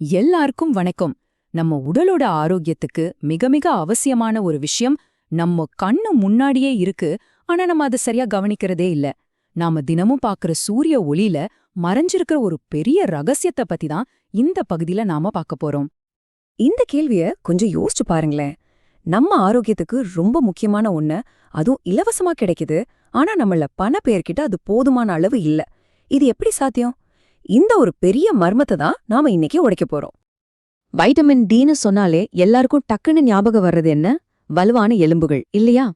எல்லாருக்கும் வணக்கம். நம்ம உடலோட ஆரோக்கியத்துக்கு மிக மிக அவசியமான ஒரு விஷயம் நம்ம கண்ணு முன்னாடியே இருக்கு ஆனா நம்ம அதை சரியா கவனிக்கிறதே இல்ல. நாம தினமும் பாக்குற சூரிய ஒளியில மறைஞ்சிருக்கிற ஒரு பெரிய ரகசியத்தை பத்தி தான் இந்த பகுதியில நாம பார்க்க போறோம். இந்த கேள்விய கொஞ்சம் யோசிச்சு பாருங்களேன். நம்ம ஆரோக்கியத்துக்கு ரொம்ப முக்கியமான ஒண்ணு அதுவும் இலவசமா கிடைக்குது ஆனா நம்மள பண பேர்கிட்ட அது போதுமான அளவு இல்ல. இது எப்படி சாத்தியம்? இந்த ஒரு பெரிய மர்மத்தை தான் நாம இன்னைக்கு உடைக்க போறோம். வைட்டமின் டின்னு சொன்னாலே எல்லாருக்கும் டக்குன்னு ஞாபகம் வர்றது என்ன? வலுவான எலும்புகள் இல்லையா?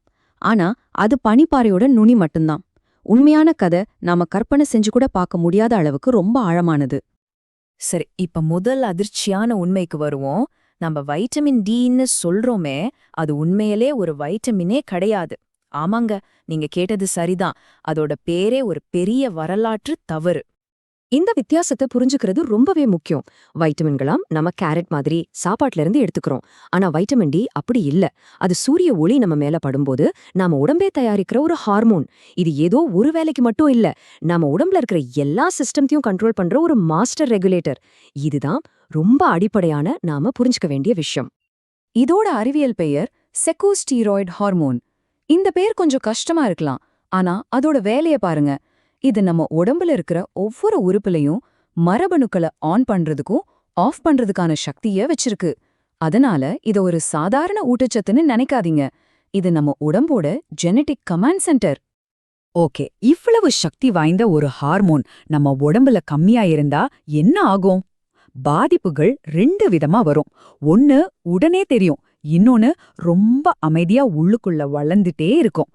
ஆனா அது பனிப்பாறையோட நுனி மட்டும்தான். உண்மையான கதை நாம கற்பனை செஞ்சு கூட பார்க்க முடியாத அளவுக்கு ரொம்ப ஆழமானது. சரி இப்ப முதல் அதிர்ச்சியான உண்மைக்கு வருவோம். நம்ம வைட்டமின் டின்னு சொல்றோமே அது உண்மையிலே ஒரு வைட்டமினே கிடையாது. ஆமாங்க நீங்க கேட்டது சரிதான். அதோட பேரே ஒரு பெரிய வரலாற்று தவறு. இந்த வித்தியாசத்தை புரிஞ்சுக்கிறது ரொம்பவே முக்கியம். வைட்டமின்களாம் நம்ம கேரட் மாதிரி சாப்பாட்டுல இருந்து எடுத்துக்கிறோம். ஆனா வைட்டமின் டி அப்படி இல்ல. அது சூரிய ஒளி நம்ம மேல படும்போது நாம உடம்பே தயாரிக்கிற ஒரு ஹார்மோன். இது ஏதோ ஒரு வேலைக்கு மட்டும் இல்ல. நம்ம உடம்புல இருக்கிற எல்லா சிஸ்டம்த்தையும் கண்ட்ரோல் பண்ற ஒரு மாஸ்டர் ரெகுலேட்டர். இதுதான் ரொம்ப அடிப்படையான நாம புரிஞ்சுக்க வேண்டிய விஷயம். இதோட அறிவியல் பெயர் செக்கோஸ்டீராய்டு ஹார்மோன். இந்த பேர் கொஞ்சம் கஷ்டமா இருக்கலாம். ஆனா அதோட வேலைய பாருங்க. இது நம்ம உடம்புல இருக்கிற ஒவ்வொரு உறுப்புலையும் மரபணுக்களை ஆன் பண்றதுக்கும் ஆஃப் பண்றதுக்கான சக்திய வச்சிருக்கு. அதனால இத ஒரு சாதாரண ஊட்டச்சத்துன்னு நினைக்காதீங்க. இது நம்ம உடம்போட ஜெனட்டிக் கமாண்ட் சென்டர் ஓகே இவ்வளவு சக்தி வாய்ந்த ஒரு ஹார்மோன் நம்ம உடம்புல கம்மியா இருந்தா என்ன ஆகும்? பாதிப்புகள் ரெண்டு விதமா வரும். ஒன்னு உடனே தெரியும் இன்னொன்னு ரொம்ப அமைதியா உள்ளுக்குள்ள வளர்ந்துட்டே இருக்கும்.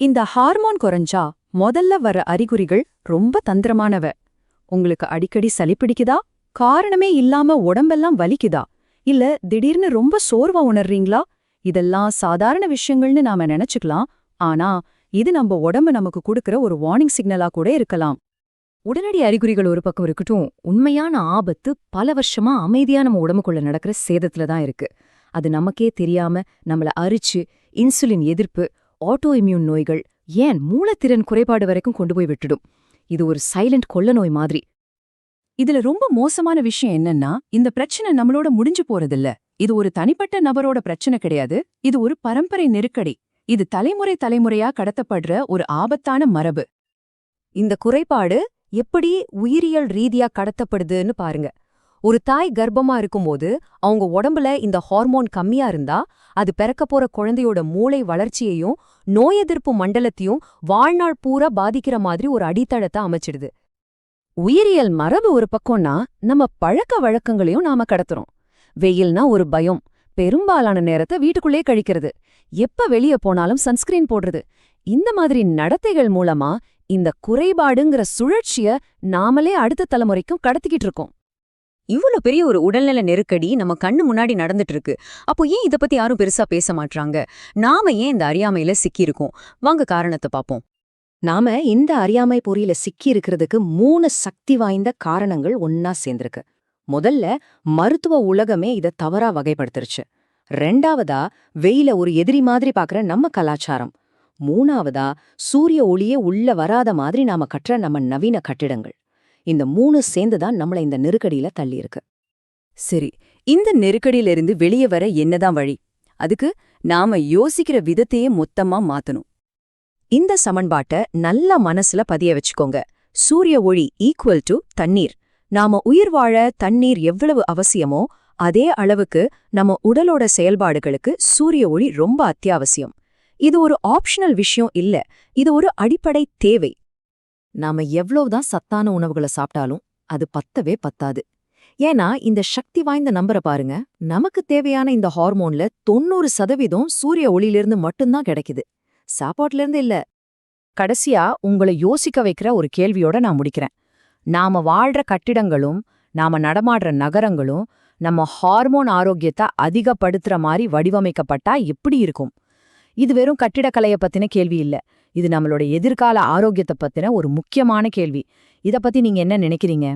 இந்த ஹார்மோன் குறைஞ்சா முதல்ல வர அறிகுறிகள் ரொம்ப தந்திரமானவ. உங்களுக்கு அடிக்கடி சளி பிடிக்குதா? காரணமே இல்லாம உடம்பெல்லாம் வலிக்குதா? இல்ல திடீர்னு ரொம்ப சோர்வா உணர்றீங்களா? இதெல்லாம் சாதாரண விஷயங்கள்னு நாம நினைச்சுக்கலாம். ஆனா இது நம்ம உடம்பு நமக்கு கொடுக்கற ஒரு வார்னிங் சிக்னலா கூட இருக்கலாம். உடனடி அறிகுறிகள் ஒரு பக்கம் இருக்கட்டும். உண்மையான ஆபத்து பல வருஷமா அமைதியா நம்ம உடம்புக்குள்ள நடக்கிற சேதத்துல தான் இருக்கு. அது நமக்கே தெரியாம நம்மள அரிச்சு இன்சுலின் எதிர்ப்பு ஆட்டோ இம்யூன் நோய்கள் ஏன் மூலத்திறன் குறைபாடு வரைக்கும் கொண்டு போய் விட்டுடும்? இது ஒரு சைலண்ட் கொள்ள நோய் மாதிரி. இதுல ரொம்ப மோசமான விஷயம் என்னன்னா இந்த பிரச்சனை நம்மளோட முடிஞ்சு போறதில்ல. இது ஒரு தனிப்பட்ட நபரோட பிரச்சனை கிடையாது. இது ஒரு பரம்பரை நெருக்கடி. இது தலைமுறை தலைமுறையா கடத்தப்படுற ஒரு ஆபத்தான மரபு. இந்த குறைபாடு எப்படி உயிரியல் ரீதியா கடத்தப்படுதுன்னு பாருங்க. ஒரு தாய் கர்ப்பமா இருக்கும்போது அவங்க உடம்புல இந்த ஹார்மோன் கம்மியா இருந்தா அது பிறக்க போற குழந்தையோட மூளை வளர்ச்சியையும் நோய் எதிர்ப்பு மண்டலத்தையும் வாழ்நாள் பூரா பாதிக்கிற மாதிரி ஒரு அடித்தளத்தை அமைச்சிடுது. உயிரியல் மரபு ஒரு பக்கம்னா நம்ம பழக்க வழக்கங்களையும் நாம கடத்துறோம். வெயில்னா ஒரு பயம் பெரும்பாலான நேரத்தை வீட்டுக்குள்ளே கழிக்கிறது. எப்ப வெளிய போனாலும் சன்ஸ்கிரீன் போடுறது. இந்த மாதிரி நடத்தைகள் மூலமா இந்த குறைபாடுங்கிற சுழற்சிய நாமளே அடுத்த தலைமுறைக்கும் கடத்திக்கிட்டு இருக்கோம். இவ்வளோ பெரிய ஒரு உடல்நல நெருக்கடி நம்ம கண்ணு முன்னாடி நடந்துட்டு இருக்கு அப்போ ஏன் இத பத்தி யாரும் பெருசா பேச மாட்றாங்க? நாம ஏன் இந்த அறியாமையில சிக்கியிருக்கோம்? வாங்க காரணத்தை பாப்போம். நாம இந்த அறியாமை பொறியில சிக்கி இருக்கிறதுக்கு மூணு சக்தி வாய்ந்த காரணங்கள் ஒன்னா சேர்ந்திருக்கு. முதல்ல மருத்துவ உலகமே இத தவறா வகைப்படுத்திருச்சு. ரெண்டாவதா வெயில ஒரு எதிரி மாதிரி பாக்குற நம்ம கலாச்சாரம். மூணாவதா சூரிய ஒளியே உள்ள வராத மாதிரி நாம கட்டுற நம்ம நவீன கட்டிடங்கள். இந்த மூணு சேர்ந்து தான் நம்மள இந்த நெருக்கடியில தள்ளியிருக்கு. சரி இந்த நெருக்கடியிலிருந்து வெளியே வர என்னதான் வழி? அதுக்கு நாம யோசிக்கிற விதத்தையே மொத்தமா மாத்தணும். இந்த சமன்பாட்டை நல்ல மனசுல பதிய வச்சுக்கோங்க. சூரிய ஒளி ஈக்குவல் டு தண்ணீர். நாம உயிர் வாழ தண்ணீர் எவ்வளவு அவசியமோ அதே அளவுக்கு நம்ம உடலோட செயல்பாடுகளுக்கு சூரிய ஒளி ரொம்ப அத்தியாவசியம். இது ஒரு ஆப்ஷனல் விஷயம் இல்ல. இது ஒரு அடிப்படை தேவை. நாம எவ்வளவுதான் சத்தான உணவுகளை சாப்பிட்டாலும் அது பத்தவே பத்தாது. ஏன்னா இந்த சக்தி வாய்ந்த நம்பரை பாருங்க. நமக்கு தேவையான இந்த ஹார்மோன்ல தொண்ணூறு சதவீதம் சூரிய ஒளியிலிருந்து மட்டும்தான் கிடைக்குது. சாப்பாட்டுல இருந்து இல்ல. கடைசியா உங்களை யோசிக்க வைக்கிற ஒரு கேள்வியோட நான் முடிக்கிறேன். நாம வாழ்ற கட்டிடங்களும் நாம நடமாடுற நகரங்களும் நம்ம ஹார்மோன் ஆரோக்கியத்தை அதிகப்படுத்துற மாதிரி வடிவமைக்கப்பட்டா எப்படி இருக்கும். இது வெறும் கட்டிடக்கலைய பத்தின கேள்வி இல்ல. இது நம்மளோட எதிர்கால ஆரோக்கியத்தை பத்தின ஒரு முக்கியமான கேள்வி. இத பத்தி நீங்க என்ன நினைக்கிறீங்க?